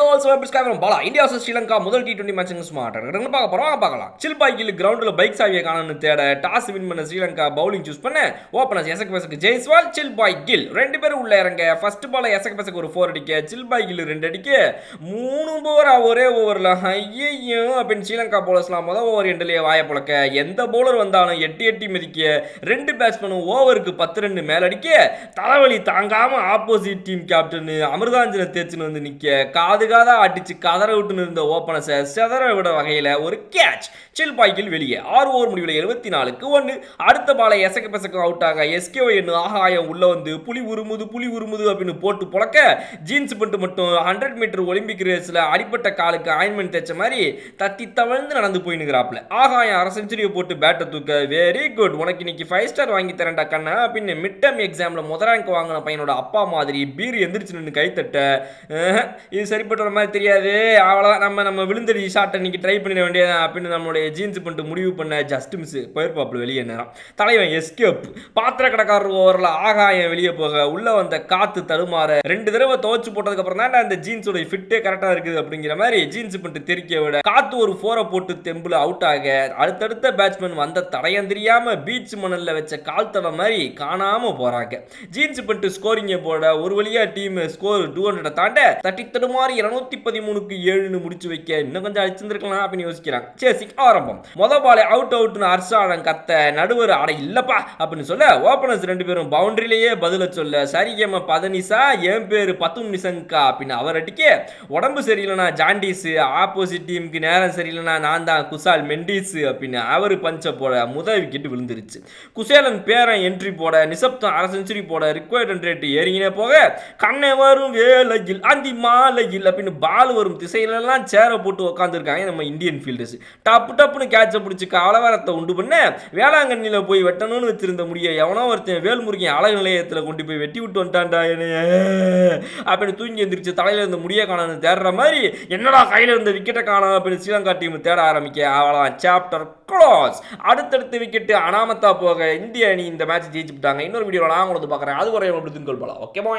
தோல் சப்ஸ்கிரைபர் பாலா India vs Sri Lanka முதல் டி டுவெண்ட்டி மேட்ச் ஸ்மார்ட் ரெண்டு பார்க்க போறோம் வாங்க பார்க்கலாம். சில் கிரவுண்டில் பைக் சாவியை காணணும்னு தேட டாஸ் வின் பண்ண ஸ்ரீலங்கா பவுலிங் சூஸ் பண்ண ஓப்பனர்ஸ் எசக் பெசக்கு ஜெய்ஸ்வால் சில்பாய் கில். ரெண்டு பேரும் உள்ள இறங்க ஃபர்ஸ்ட் பால் எசக் பெசக்கு ஒரு ஃபோர் அடிக்க சில்பாய் கில் ரெண்டு அடிக்க. மூணு ஓவரா ஒரே ஓவரில் ஐயையோ அப்படின்னு ஸ்ரீலங்கா பவுலர்ஸ்லாம் முதல் ஓவர் எண்டிலேயே வாய புழக்க எந்த பவுலர் வந்தாலும் எட்டி எட்டி மிதிக்க ரெண்டு பேட்ஸ்மேனும் ஓவருக்கு பத்து ரெண்டு மேல அடிக்க தலைவலி தாங்காமல் ஆப்போசிட் டீம் கேப்டன் அமிர்தாஞ்சனை தேய்ச்சின்னு வந்து நிற்க காது காதா அடிச்சு கதற விட்டுன்னு இருந்த ஓப்பனஸை செதற விட வகையில ஒரு கேட்ச் சில் பாய்க்கில் வெளியே. ஆறு ஓவர் முடிவில் எழுபத்தி நாலுக்கு ஒன்று அடுத்த பாலை எசக்க பெசக்க அவுட் ஆக எஸ்கேஓ என்ன ஆகாயம் உள்ள வந்து புலி உருமுது புலி உருமுது அப்படின்னு போட்டு புழக்க ஜீன்ஸ் பெண்ட்டு மட்டும் ஹண்ட்ரட் மீட்டர் ஒலிம்பிக் ரேஸில் அடிப்பட்ட காலுக்கு ஆயின்மெண்ட் தைச்ச மாதிரி தத்தி தவழ்ந்து நடந்து போயினுக்கிறாப்ல ஆகாயம் அரை செஞ்சுரியை போட்டு பேட்டை தூக்க வெரி குட் உனக்கு இன்னைக்கு ஃபைவ் ஸ்டார் வாங்கி தரேன்டா கண்ணா. அப்படின்னு மிட் டேர்ம் எக்ஸாமில் முதல் ரேங்க் வாங்கின பையனோட அப்பா மாதிரி பீர் எந்திரிச்சு நின்று கைத்தட்ட இது சரி ஒரு மாதிரி தெரியாது. அவ்வளோதான் நம்ம நம்ம விழுந்தடி ஷாட் அன்னைக்கு ட்ரை பண்ணிட வேண்டியதான் அப்படின்னு நம்மளுடைய ஜீன்ஸ் பண்ணிட்டு முடிவு பண்ண ஜஸ்ட் மிஸ் போயிருப்பாப்புல வெளியே நேரம் தலைவன் எஸ்கேப் பாத்திர கடைக்காரர் ஓவரில் ஆகாயம் வெளியே போக உள்ளே வந்த காற்று தடுமாற ரெண்டு தடவை துவச்சு போட்டதுக்கப்புறம் தான் அந்த ஜீன்ஸோட ஃபிட்டே கரெக்டாக இருக்குது அப்படிங்கிற மாதிரி ஜீன்ஸ் பண்ணிட்டு தெரிக்க விட காற்று ஒரு ஃபோரை போட்டு தெம்பில் அவுட் ஆக அடுத்தடுத்த பேட்ஸ்மேன் வந்த தடையம் தெரியாம பீச் மணலில் வச்ச கால் தடம் மாதிரி காணாம போறாங்க. ஜீன்ஸ் பண்ணிட்டு ஸ்கோரிங்கை போட ஒரு வழியா டீம் ஸ்கோர் டூ ஹண்ட்ரட் தாண்ட தட்டி தடுமாறி இருநூத்தி பதிமூணுக்கு ஏழுன்னு முடிச்சு வைக்க இன்னும் கொஞ்சம் அடிச்சிருந்துருக்கலாம் அப்படின்னு யோசிக்கிறாங்க சேசி ஆரம்பம். மொத பாலை அவுட் அவுட்னு ஹர்ஷாடன் கத்த நடுவர் அட இல்லப்பா அப்படின்னு சொல்ல ஓப்பனர்ஸ் ரெண்டு பேரும் பவுண்டரியிலேயே பதில சொல்ல சரிகேம பதனிசா என் பேரு பத்தும் நிசங்கா அப்படின்னு அவர் அடிக்க உடம்பு சரியில்லைனா ஜாண்டிஸ் ஆப்போசிட் டீமுக்கு நேரம் சரியில்லைனா நான் தான் குசால் மெண்டிஸ் அப்படின்னு அவர் பஞ்ச போட முதல் விக்கெட் விழுந்துருச்சு. குசேலன் பேரன் என்ட்ரி போட நிசப்தம் அரை செஞ்சுரி போட ரிக்வயர்ட் ரேட் ஏறிங்கினே போக கண்ணை வரும் வேலையில் அந்தி மாலையில் அப்படின்னு பால் வரும் திசையிலலாம் சேரை போட்டு உட்காந்துருக்காங்க நம்ம இந்தியன் ஃபீல்டர்ஸ் டப்பு டப்புன்னு கேட்சை பிடிச்சி கலவரத்தை உண்டு பண்ண வேளாங்கண்ணியில் போய் வெட்டணும்னு வச்சிருந்த முடிய எவனோ ஒருத்தன் வேல்முருகன் அழகு நிலையத்தில் கொண்டு போய் வெட்டி விட்டு வந்துட்டான்டா என்னைய அப்படின்னு தூங்கி எந்திரிச்சு தலையில இருந்த முடிய காணான்னு தேடுற மாதிரி என்னடா கையில இருந்த விக்கெட்டை காணோம் அப்படின்னு ஸ்ரீலங்கா டீம் தேட ஆரம்பிக்க அவ்வளோதான் சாப்டர் க்ளோஸ் அடுத்தடுத்த விக்கெட்டு அனாமத்தா போக இந்திய அணி இந்த மேட்ச் ஜெயிச்சுட்டாங்க இன்னொரு வீடியோ நான் உங்களுக்கு பார்க்குறேன். அது வரை எப்படி போல. Okay bye